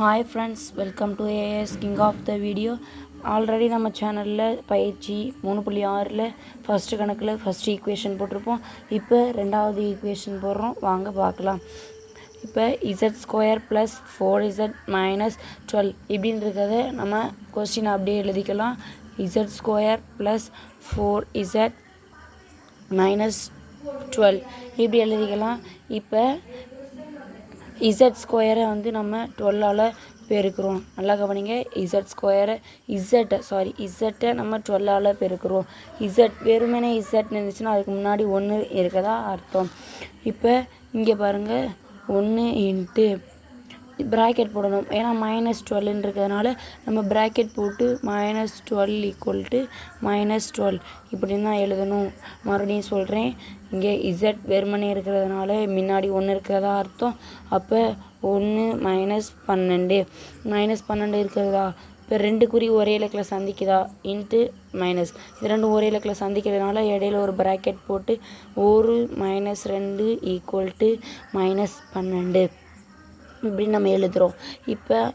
Hi friends welcome to AS king of the video already நம்ம சேனலில் பயிற்சி மூணு புள்ளி ஆறில் ஃபஸ்ட்டு கணக்கில் ஃபஸ்ட்டு ஈக்குவேஷன் போட்டிருப்போம். இப்போ ரெண்டாவது ஈக்குவேஷன் போடுறோம். வாங்க பார்க்கலாம். இப்போ Z square plus four Z minus twelve இப்படின்னு இருக்கிறத நம்ம கொஸ்டின் அப்படியே எழுதிக்கலாம். Z square plus four Z minus twelve இப்படி எழுதிக்கலாம். இப்போ இசட் ஸ்கொயரை வந்து நம்ம டுவெல்லால் பெருக்கிறோம். நல்லா கவனிங்க. இசட் ஸ்கொயரை இசட்டை சாரி இசட்டை நம்ம டுவெல்லால் பெருக்கிறோம். இசட் வெறுமனே இசட் இருந்துச்சுன்னா அதுக்கு முன்னாடி ஒன்று இருக்கதா அர்த்தம். இப்போ இங்கே பாருங்கள் ஒன்று இன்ட்டு ப்ராக்கெட் போடணும். ஏன்னா மைனஸ் டுவெல்னு இருக்கிறதுனால நம்ம ப்ராக்கெட் போட்டு minus twelve equal to minus twelve இப்படின்னு தான் எழுதணும். மறுபடியும் சொல்கிறேன் இங்கே இசட் வெறுமனே இருக்கிறதுனால முன்னாடி ஒன்று இருக்கிறதா அர்த்தம். அப்போ ஒன்று மைனஸ் பன்னெண்டு. மைனஸ் பன்னெண்டு இருக்கிறதா இப்போ ரெண்டு குறி ஒரே இலக்கில் சந்திக்குதா? இன்ட்டு மைனஸ் இது ரெண்டும் ஒரே இலக்கில் சந்திக்கிறதுனால இடையில ஒரு ப்ராக்கெட் போட்டு ஒரு மைனஸ் ரெண்டு ஈக்குவல் டு மைனஸ் பன்னெண்டு. இப்படின்னு நம்ம எழுதுகிறோம் இப்போ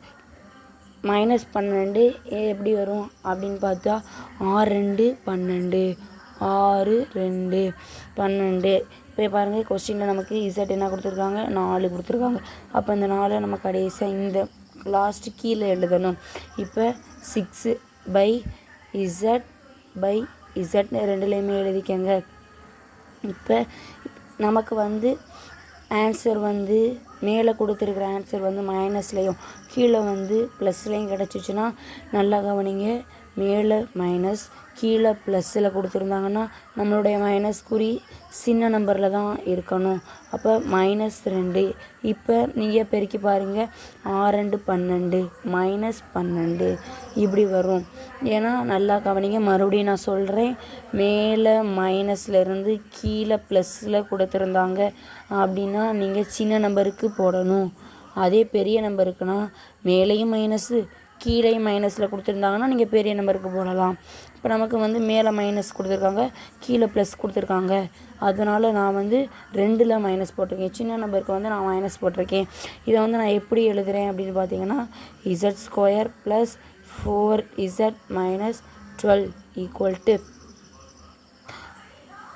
மைனஸ் பன்னெண்டு எப்படி வரும் அப்படின்னு பார்த்தா ஆறு ரெண்டு பன்னெண்டு. ஆறு ரெண்டு. பன்னெண்டு. இப்போ பாருங்கள் கொஸ்டினில் நமக்கு இசட் என்ன கொடுத்துருக்காங்க? நாலு கொடுத்துருக்காங்க. அப்போ இந்த நாலை நம்ம கடைசியாக இந்த லாஸ்ட்டு கீழே எழுதணும். இப்போ சிக்ஸு பை இசட் பை இசட்னு ரெண்டுலேயுமே எழுதிக்கங்க. இப்போ நமக்கு வந்து ஆன்சர் வந்து மேலே கொடுத்துருக்குற ஆன்சர் வந்து மைனஸ்லேயும் கீழே வந்து ப்ளஸ்லேயும் கிடச்சிச்சின்னா நல்லா கவனிங்க. மேலே மைனஸ் கீழே ப்ளஸ்ஸில் கொடுத்துருந்தாங்கன்னா நம்மளுடைய மைனஸ் குறி சின்ன நம்பரில் தான் இருக்கணும். அப்போ மைனஸ் ரெண்டு. இப்போ நீங்கள் பெருக்கி பாருங்கள் ஆரெண்டு பன்னெண்டு. மைனஸ் பன்னெண்டு. இப்படி வரும். ஏன்னா நல்லா கவனிங்க. மறுபடியும் நான் சொல்கிறேன் மேலே மைனஸ்லேருந்து கீழே ப்ளஸ்ஸில் கொடுத்துருந்தாங்க அப்படின்னா நீங்கள் சின்ன நம்பருக்கு போடணும். அதே பெரிய நம்பருக்குன்னா மேலேயும் மைனஸு கீழே மைனஸில் கொடுத்துருந்தாங்கன்னா நீங்கள் பெரிய நம்பருக்கு போடலாம். இப்போ நமக்கு வந்து மேலே மைனஸ் கொடுத்துருக்காங்க கீழே ப்ளஸ் கொடுத்துருக்காங்க. அதனால் நான் வந்து ரெண்டில் மைனஸ் போட்டிருக்கேன். சின்ன நம்பருக்கு வந்து நான் மைனஸ் போட்டிருக்கேன். இதை வந்து நான் எப்படி எழுதுகிறேன் அப்படின்னு பார்த்தீங்கன்னா Z square plus four Z minus twelve equal to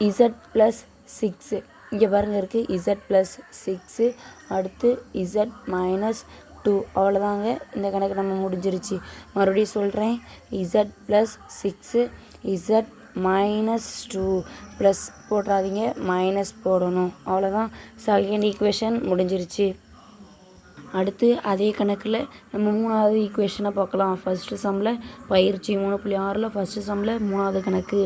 Z plus six இங்கே பாருங்கள் இருக்குது இசட் ப்ளஸ் சிக்ஸு அடுத்து இசட் மைனஸ் டூ அவ்வளோதாங்க இந்த கணக்கு நம்ம முடிஞ்சிருச்சு. மறுபடியும் சொல்கிறேன் Z plus six Z minus two plus போட்டுறாதீங்க. மைனஸ் போடணும். அவ்வளோதான் செகண்ட் ஈக்குவேஷன் முடிஞ்சிருச்சு. அடுத்து அதே கணக்கில் நம்ம மூணாவது ஈக்குவேஷனை பார்க்கலாம். ஃபஸ்ட்டு சம்மில் பயிற்சி மூணு புள்ளி ஆறில் ஃபஸ்ட்டு சம்மில் மூணாவது கணக்கு.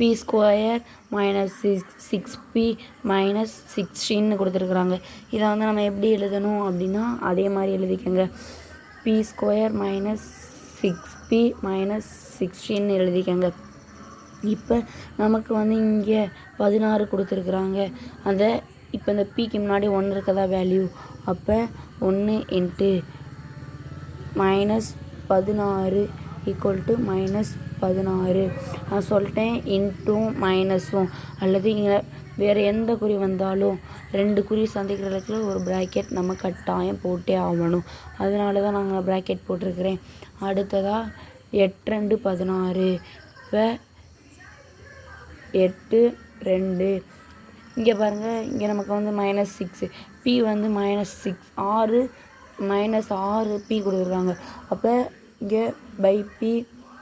B square minus six six B minus சிக்ஸ்டீன்னு கொடுத்துருக்குறாங்க. இதை வந்து நம்ம எப்படி எழுதணும் அப்படின்னா அதே மாதிரி எழுதிக்கோங்க. B square minus six B minus சிக்ஸ்டீன்னு எழுதிக்கோங்க. இப்போ நமக்கு வந்து இங்கே பதினாறு கொடுத்துருக்குறாங்க. அந்த இப்போ இந்த பிக்கு முன்னாடி ஒன்று இருக்கதா வேல்யூ அப்போ ஒன்று இன்ட்டு மைனஸ் பதினாறு ஈக்குவல் டு மைனஸ் பதினாறு. நான் சொல்லிட்டேன் இன்ட்டும் மைனஸும் அல்லது இங்கே வேறு எந்த குறி வந்தாலும் ரெண்டு குறி சந்திக்கிற இடத்துல ஒரு ப்ராக்கெட் நம்ம கட்டாயம் போட்டே ஆகணும். அதனால தான் நாங்கள் ப்ராக்கெட் போட்டிருக்கிறேன். அடுத்ததாக எட்டு ரெண்டு பதினாறு. இப்போ எட்டு ரெண்டு. இங்கே பாருங்கள் இங்கே நமக்கு வந்து மைனஸ் சிக்ஸு பி வந்து மைனஸ் சிக்ஸ் ஆறு மைனஸ் ஆறு பி கொடுத்துருக்காங்க. அப்போ இங்கே பை பி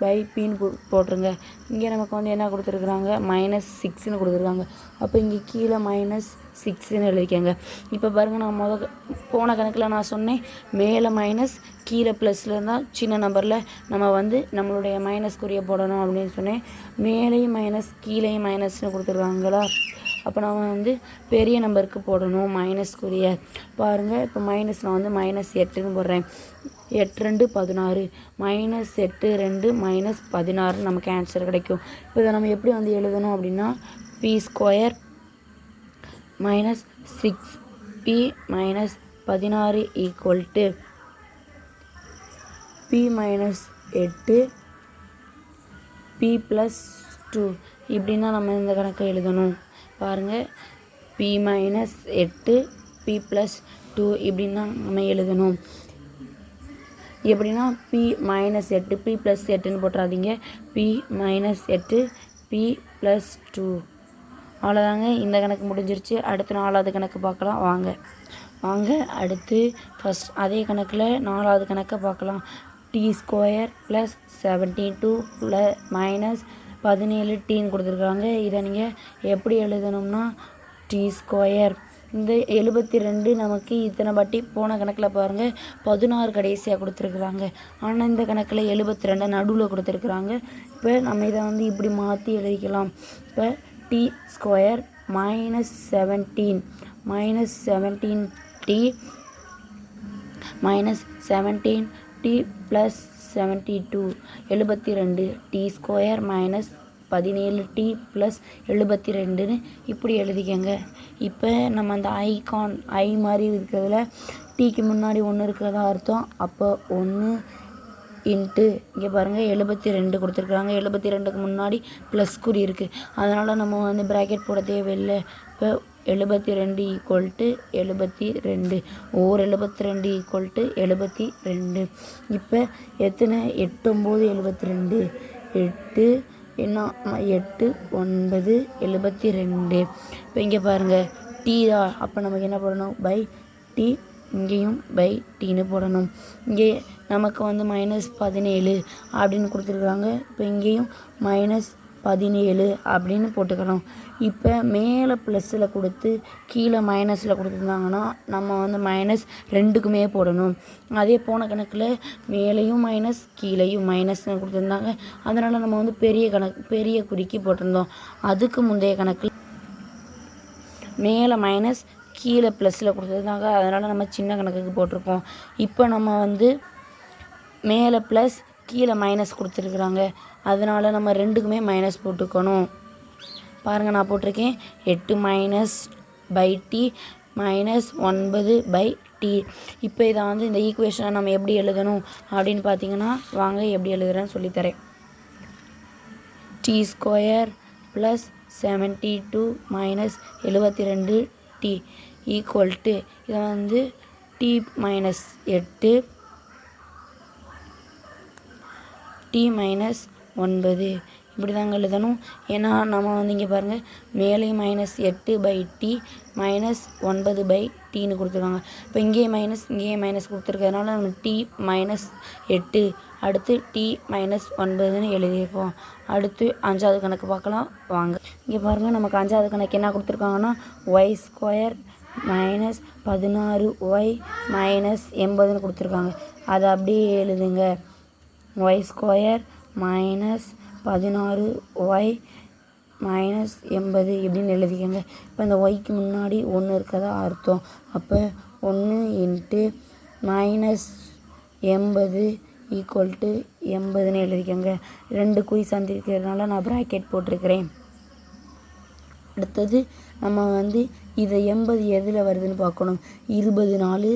பை பின்னு போட்டுருங்க. இங்கே நமக்கு வந்து என்ன கொடுத்துருக்குறாங்க? மைனஸ் சிக்ஸ்னு கொடுத்துருக்காங்க. அப்போ இங்கே கீழே மைனஸ் சிக்ஸ்ன்னு எழுதிக்கங்க. இப்போ பாருங்கள் நான் முத போன கணக்கில் நான் சொன்னேன். மேலே மைனஸ் கீழே ப்ளஸில் இருந்தால் சின்ன நம்பரில் நம்ம வந்து நம்மளுடைய மைனஸ் குறிய போடணும் அப்படின்னு சொன்னேன். மேலேயும் மைனஸ் கீழேயும் மைனஸ்னு கொடுத்துருக்காங்களா? அப்போ நம்ம வந்து பெரிய நம்பருக்கு போடணும் மைனஸ்க்குரிய பாருங்கள் இப்போ மைனஸ் நான் வந்து மைனஸ் எட்டுன்னு போடுறேன். எட்டு ரெண்டு பதினாறு மைனஸ் எட்டு ரெண்டு மைனஸ் பதினாறு நமக்கு ஆன்சர் கிடைக்கும். இப்போ இதை நம்ம எப்படி வந்து எழுதணும் அப்படின்னா B square minus six B minus பதினாறு ஈக்குவல் டு பி மைனஸ் எட்டு பி ப்ளஸ் டூ இப்படின்னா நம்ம இந்த கணக்கை எழுதணும். பாருங்கள் பி மைனஸ் எட்டு பி ப்ளஸ் டூ இப்படின்னா நம்ம எழுதணும். எப்படின்னா பி மைனஸ் எட்டு பி ப்ளஸ் எட்டுன்னு போட்டுறாதீங்க. பி மைனஸ் எட்டு பி ப்ளஸ் டூ அவ்வளோதாங்க இந்த கணக்கு முடிஞ்சிருச்சு. அடுத்து நாலாவது கணக்கு பார்க்கலாம். வாங்க. வாங்க. அடுத்து ஃபஸ்ட் அதே கணக்கில் நாலாவது கணக்கை பார்க்கலாம். T square plus seventeen two plus minus பதினேழு டீன்னு கொடுத்துருக்காங்க. இதை நீங்கள் எப்படி எழுதணும்னா டி ஸ்கொயர் இந்த எழுபத்தி ரெண்டு நமக்கு இத்தனை வாட்டி போன கணக்கில் பாருங்கள் பதினாறு கடைசியாக கொடுத்துருக்குறாங்க. ஆனால் இந்த கணக்கில் எழுபத்தி ரெண்டு நடுவில் கொடுத்துருக்குறாங்க. இப்போ நம்ம இதை வந்து இப்படி மாற்றி எழுதிக்கலாம். இப்போ T square minus seventeen minus seventeen T minus seventeen T plus seventy two எழுபத்தி ரெண்டு டி ஸ்கொயர் மைனஸ் பதினேழு டி ப்ளஸ் எழுபத்தி ரெண்டுன்னு இப்படி எழுதிக்கங்க. இப்போ நம்ம அந்த ஐகான் ஐ மாதிரி இருக்கிறதுல டீக்கு முன்னாடி ஒன்று இருக்கிறதா அர்த்தம். அப்போ ஒன்று இன்ட்டு இங்கே பாருங்கள் எழுபத்தி ரெண்டு கொடுத்துருக்குறாங்க. எழுபத்தி ரெண்டுக்கு முன்னாடி ப்ளஸ் குறி இருக்குது அதனால் நம்ம வந்து ப்ராக்கெட் போட தேவையில்லை. இப்போ எழுபத்தி ரெண்டு ஈக்குவல் டு எழுபத்தி ரெண்டு ஓர் எழுபத்தி ரெண்டு ஈக்குவல் டு எழுபத்தி ரெண்டு இப்போ எத்தனை? எட்டொம்போது எழுபத்தி ரெண்டு எட்டு என்ன? எட்டு ஒன்பது எழுபத்தி ரெண்டு இப்போ இங்கே பாருங்கள் டீ தான். அப்போ நமக்கு என்ன பண்ணணும் பை டி இங்கேயும் பை டீன்னு போடணும். இங்கே நமக்கு வந்து மைனஸ் பதினேழு அப்படின்னு கொடுத்துருக்குறாங்க இப்போ இங்கேயும் மைனஸ் பதினேழு அப்படின்னு போட்டுக்கணும். இப்போ மேலே ப்ளஸ்ஸில் கொடுத்து கீழே மைனஸில் கொடுத்துருந்தாங்கன்னா நம்ம வந்து மைனஸ் ரெண்டுக்குமே போடணும். அதே போன கணக்கில் மேலேயும் மைனஸ் கீழேயும் மைனஸ்னு கொடுத்துருந்தாங்க. அதனால் நம்ம வந்து பெரிய கணக்கு பெரிய குறிக்கி போட்டிருந்தோம். அதுக்கு முந்தைய கணக்கில் மேலே மைனஸ் கீழே ப்ளஸில் கொடுத்துருந்தாங்க. அதனால் நம்ம சின்ன கணக்குக்கு போட்டிருக்கோம். இப்போ நம்ம வந்து மேலே ப்ளஸ் கீழே மைனஸ் கொடுத்துருக்குறாங்க. அதனால் நம்ம ரெண்டுக்குமே மைனஸ் போட்டுக்கணும். பாருங்கள் நான் போட்டிருக்கேன். எட்டு மைனஸ் பை டி மைனஸ் ஒன்பது பை டி இப்போ இதை வந்து இந்த ஈக்குவேஷனை நம்ம எப்படி எழுதணும் அப்படின்னு பார்த்தீங்கன்னா வாங்க எப்படி எழுதுறேன்னு சொல்லித்தரேன். T square plus seventy two minus எழுபத்தி ரெண்டு டி ஈக்குவல் டு இதை வந்து டி மைனஸ் எட்டு டி மைனஸ் ஒன்பது. இப்படி தாங்க எழுதணும். ஏன்னா நம்ம வந்து இங்கே பாருங்கள் மேலே மைனஸ் எட்டு பை டி மைனஸ் ஒன்பது பை டின்னு கொடுத்துருக்காங்க. இப்போ இங்கேயே மைனஸ் இங்கேயே மைனஸ் கொடுத்துருக்கறதுனால நம்ம டி மைனஸ் எட்டு. அடுத்து டி மைனஸ் ஒன்பதுன்னு எழுதியிருக்கோம். அடுத்து அஞ்சாவது கணக்கு பார்க்கலாம். வாங்க. இங்கே பாருங்கள் நமக்கு அஞ்சாவது கணக்கு என்ன கொடுத்துருக்காங்கன்னா ஒய் ஸ்கொயர் மைனஸ் பதினாறு ஒய் மைனஸ் எண்பதுன்னு கொடுத்துருக்காங்க. அதை அப்படியே எழுதுங்க. ஒய் ஸ்கொயர் மைனஸ் பதினாறு ஒய் மைனஸ் எண்பது இப்படின்னு எழுதிக்கோங்க. இப்போ இந்த ஒய்க்கு முன்னாடி ஒன்று இருக்கதா அர்த்தம். அப்போ ஒன்று இன்ட்டு மைனஸ் எண்பது ஈக்குவல் டு எண்பதுன்னு எழுதிக்கோங்க. ரெண்டு குய் சந்திருக்கிறதுனால நான் ப்ராக்கெட் போட்டிருக்கிறேன். அடுத்தது நம்ம வந்து இதை எண்பது எதில் வருதுன்னு பார்க்கணும். இருபது நாலு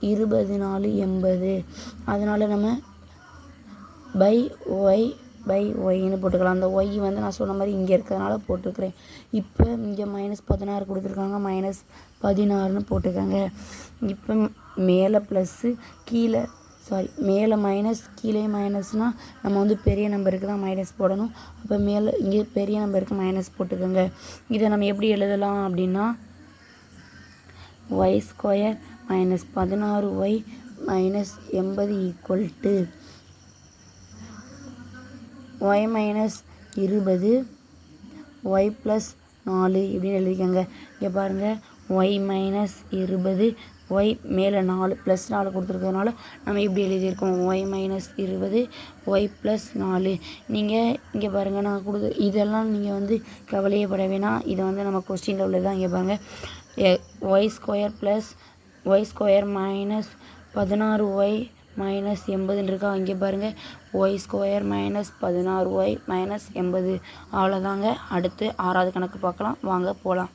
இருபது நாலு எண்பது. அதனால் நம்ம பை ஒய் பை ஒய்னு போட்டுக்கலாம். அந்த ஒய் வந்து நான் சொன்ன மாதிரி இங்கே இருக்கிறதுனால போட்டுக்கிறேன். இப்போ இங்கே மைனஸ் பதினாறு கொடுத்துருக்காங்க மைனஸ் பதினாறுன்னு போட்டுக்கோங்க. இப்போ மேலே ப்ளஸ்ஸு கீழே சாரி மேலே மைனஸ் கீழே மைனஸ்னால் நம்ம வந்து பெரிய நம்பருக்கு தான் மைனஸ் போடணும். அப்போ மேலே இங்கே பெரிய நம்பருக்கு மைனஸ் போட்டுக்கோங்க. இதை நம்ம எப்படி எழுதலாம் அப்படின்னா ஒய் ஸ்கொயர் மைனஸ் பதினாறு ஒய் மைனஸ் எண்பது ஈக்குவல் டு ஒய் மைனஸ் இருபது ஒய் ப்ளஸ் நாலு இப்படின்னு எழுதிக்கோங்க. இங்கே பாருங்கள் ஒய் மைனஸ் இருபது ஒய் மேலே நாலு ப்ளஸ் நாலு கொடுத்துருக்கறதுனால நம்ம இப்படி எழுதியிருக்கோம். ஒய் மைனஸ் இருபது ஒய் ப்ளஸ் நாலு. நீங்கள் இங்கே பாருங்கள் நான் கொடுத்து இதெல்லாம் நீங்கள் வந்து கவலையே பட வேணாம். இதை வந்து நம்ம கொஸ்டினில் உள்ளது இங்கே பாருங்கள் Y square plus Y square minus பதினாறு ஒய் மைனஸ் எண்பதுன்னு இருக்கா? இங்கே பாருங்கள் ஒய் ஸ்கொயர் மைனஸ் பதினாறு. ஒய் மைனஸ் எண்பது. அவ்வளோதாங்க அடுத்து ஆறாவது கணக்கு பார்க்கலாம். வாங்க போகலாம்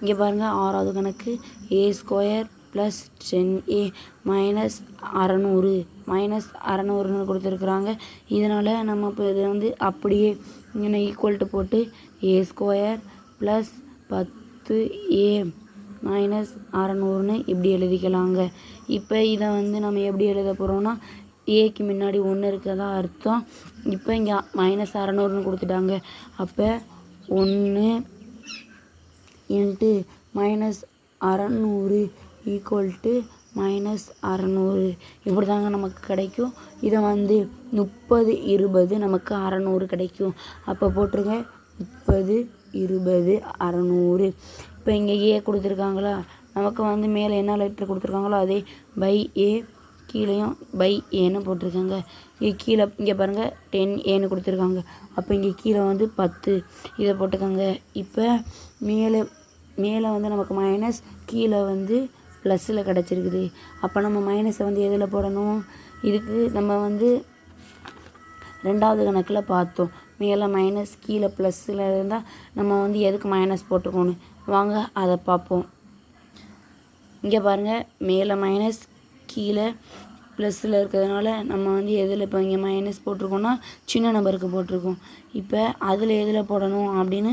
இங்கே பாருங்கள் ஆறாவது கணக்கு. A square plus ten A minus அறநூறு. மைனஸ் அறநூறுன்னு கொடுத்துருக்குறாங்க. இதனால் நம்ம இப்போ இதை வந்து அப்படியே இங்கே ஈக்குவல்ட்டு போட்டு ஏ ஸ்கொயர் ப்ளஸ் பத்து ஏ மைனஸ் அறநூறுன்னு இப்படி எழுதிக்கலாங்க. இப்போ இதை வந்து நம்ம எப்படி எழுத போகிறோன்னா ஏக்கு முன்னாடி ஒன்று இருக்கிறதா அர்த்தம். இப்போ இங்கே மைனஸ் அறநூறுன்னு கொடுத்துட்டாங்க. அப்போ ஒன்று இன்ட்டு மைனஸ் அறநூறு ஈக்குவல் டு மைனஸ் அறநூறு. இப்படி தாங்க நமக்கு கிடைக்கும். இதை வந்து முப்பது இருபது நமக்கு அறநூறு கிடைக்கும். அப்போ போட்டிருங்க முப்பது இருபது அறநூறு. இப்போ இங்கே ஏ கொடுத்துருக்காங்களா? நமக்கு வந்து மேலே என்ன லெட்டர் கொடுத்துருக்காங்களோ அதே பை ஏ கீழேயும் பை ஏன்னு போட்டிருக்காங்க. இங்கே கீழே இங்கே பாருங்கள் டென் ஏன்னு கொடுத்துருக்காங்க. அப்போ இங்கே கீழே வந்து பத்து. இதை போட்டுக்கோங்க இப்போ மேலே மேலே வந்து நமக்கு மைனஸ் கீழே வந்து ப்ளஸ்ஸில் கிடச்சிருக்குது. அப்போ நம்ம மைனஸை வந்து எதில் போடணும்? இதுக்கு நம்ம வந்து ரெண்டாவது கணக்கில் பார்த்தோம். மேலே மைனஸ் கீழே ப்ளஸ்ஸில் இருந்தால் நம்ம வந்து எதுக்கு மைனஸ் போட்டுக்கணும் வாங்க அதை பார்ப்போம் இங்கே பாருங்கள் மேலே மைனஸ் கீழே ப்ளஸ்ஸில் இருக்கிறதுனால நம்ம வந்து எதில் இப்போ இங்கே மைனஸ் போட்டிருக்கோம்னா சின்ன நம்பருக்கு போட்டிருக்கோம். இப்போ அதில் எதில் போடணும் அப்படின்னு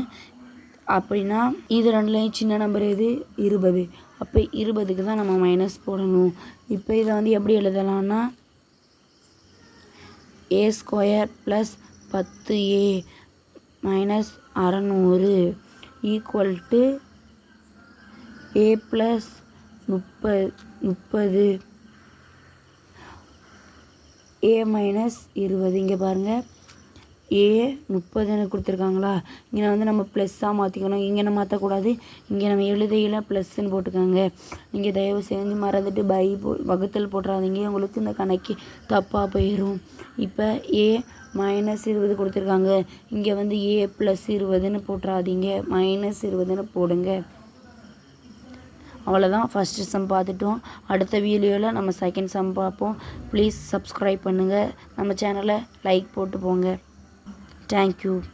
அப்படின்னா இது ரெண்டுலேயும் சின்ன நம்பர் எது இருபது. அப்போ இருபதுக்கு தான் நம்ம மைனஸ் போடணும். இப்போ இதை வந்து எப்படி எழுதலாம்னா ஏ ஸ்கொயர் ப்ளஸ் பத்து ஏ மைனஸ் அறநூறு. ஈக்குவல் டு ஏ ப்ளஸ் முப்பது முப்பது. ஏ மைனஸ் இருபது. இங்கே பாருங்கள் ஏ முப்பதுன்னு கொடுத்துருக்காங்களா? இங்கே வந்து நம்ம ப்ளஸ்ஸாக மாற்றிக்கணும் இங்கே நம்ம மாற்றக்கூடாது இங்கே நம்ம எழுதையில் ப்ளஸ்ன்னு போட்டுக்கோங்க. நீங்கள் தயவு செஞ்சு மறந்துட்டு பை போ வகுத்தல் போட்டுறாதீங்க. உங்களுக்கு இந்த கணக்கு தப்பாக போயிடும் இப்போ ஏ மைனஸ் இருபது கொடுத்துருக்காங்க. இங்கே வந்து ஏ ப்ளஸ் இருபதுன்னு போட்டுறாதீங்க. மைனஸ் இருபதுன்னு போடுங்க. அவ்வளோதான் ஃபஸ்ட்டு சம் பார்த்துட்டோம். அடுத்த வீடியோவில் நம்ம செகண்ட் சம் பார்ப்போம். ப்ளீஸ் சப்ஸ்கிரைப் பண்ணுங்கள் நம்ம சேனலை லைக் போட்டு போங்க. Thank you.